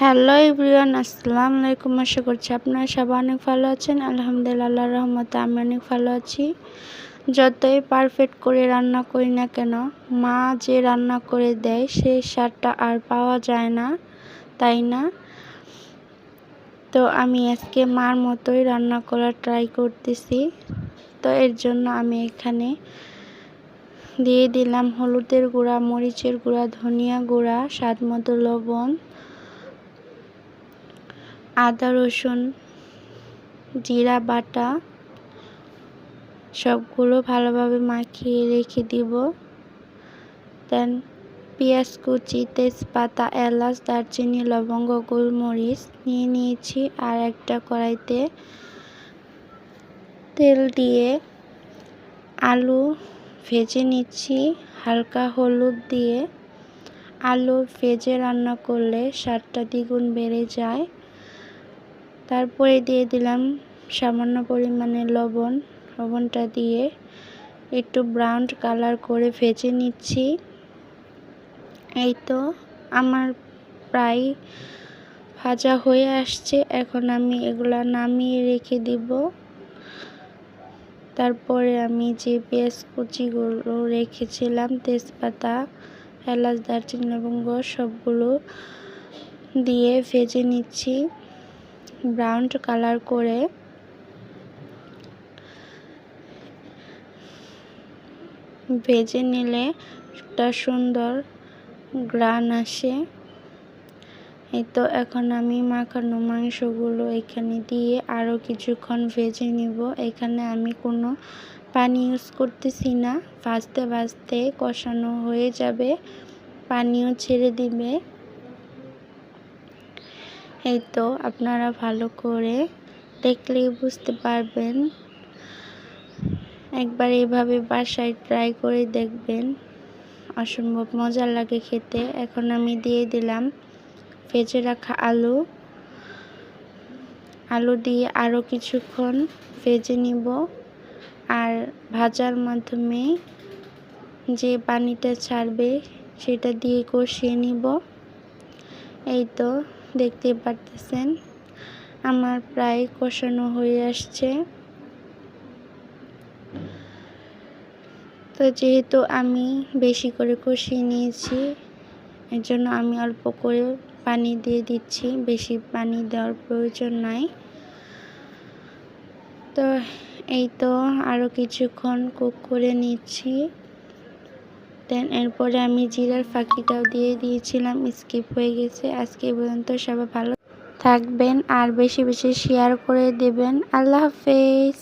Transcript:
Hello everyone আসসালাম আলাইকুম আশা করছি আপনারা সবাই অনেক ভালো আছেন। আলহামদুলিল্লাহ, রহমতে আমি অনেক ভালো আছি। যতই পারফেক্ট করে রান্না করি না কেন, মা যে রান্না করে দেয়, সেই স্বাদটা আর পাওয়া যায় না, তাই না? তো আমি আজকে মার মতোই রান্না করার ট্রাই করতেছি। তো এর জন্য আমি এখানে দিয়ে দিলাম হলুদের গুঁড়া, মরিচের গুঁড়া, ধনিয়া গুঁড়া, স্বাদ মতো লবণ। আদা, রসুন, জিরা, বাটা সবগুলো ভালোভাবে মাখিয়ে রেখে দিব। দেন পেঁয়াজ কুচি, তেজপাতা, এলাচ, দারচিনি, লবঙ্গ, গোলমরিচ নিয়ে নিয়েছি আর একটা কড়াইতে তেল দিয়ে আলু ভেজে নিচ্ছি। হালকা হলুদ দিয়ে আলু ভেজে রান্না করলে স্বাদটা দ্বিগুণ বেড়ে যায়। তারপরে দিয়ে দিলাম সামান্য পরিমাণে লবণ, লবণটা দিয়ে একটু ব্রাউন কালার করে ভেজে নিচ্ছি। এই তো আমার প্রায় ভাজা হয়ে আসছে, এখন আমি এগুলা নামিয়ে রেখে দিব। তারপরে আমি যে পেঁয়াজ কুচিগুলো রেখেছিলাম, তেজপাতা, এলাচ, দারচিনি, লবঙ্গ সবগুলো দিয়ে ভেজে নিচ্ছি। ব্রাউন কালার করে ভেজে নিলে একটা সুন্দর গ্রান আসে। এই তো এখন আমি মাখানো মাংসগুলো এখানে দিয়ে আরও কিছুক্ষণ ভেজে নিব। এখানে আমি কোনো পানি ইউজ করতেছি না। ভাজতে ভাজতে কষানো হয়ে যাবে। পানিও ছেড়ে দিবে। এই তো আপনারা ভালো করে দেখলেই বুঝতে পারবেন। একবার এইভাবে বাসায় ট্রাই করে দেখবেন। অসম্ভব মজা লাগে খেতে। এখন আমি দিয়ে দিলাম ভেজে রাখা আলু। আলু দিয়ে আরও কিছুক্ষণ ভেজে নিব। আর ভাজার মাধ্যমে যে পানিটা ছাড়বে সেটা দিয়ে কষিয়ে নিব। এই তো দেখতে পারতেছেন। আমার প্রায় কষানো হয়ে আসছে। তো যেহেতু আমি বেশি করে কষিয়ে নিয়েছি এর জন্য আমি অল্প করে পানি দিয়ে দিচ্ছি। বেশি পানি দেওয়ার প্রয়োজন নাই। তো এই তো আরও কিছুক্ষণ কুক করে নিচ্ছি। দেন, এরপরে আমি জিরার ফাঁকিটাও দিয়ে দিয়েছিলাম, স্কিপ হয়ে গেছে। আজকে পর্যন্ত সবাই ভালো থাকবেন, আর বেশি বেশি শেয়ার করে দেবেন। আল্লাহ হাফেজ।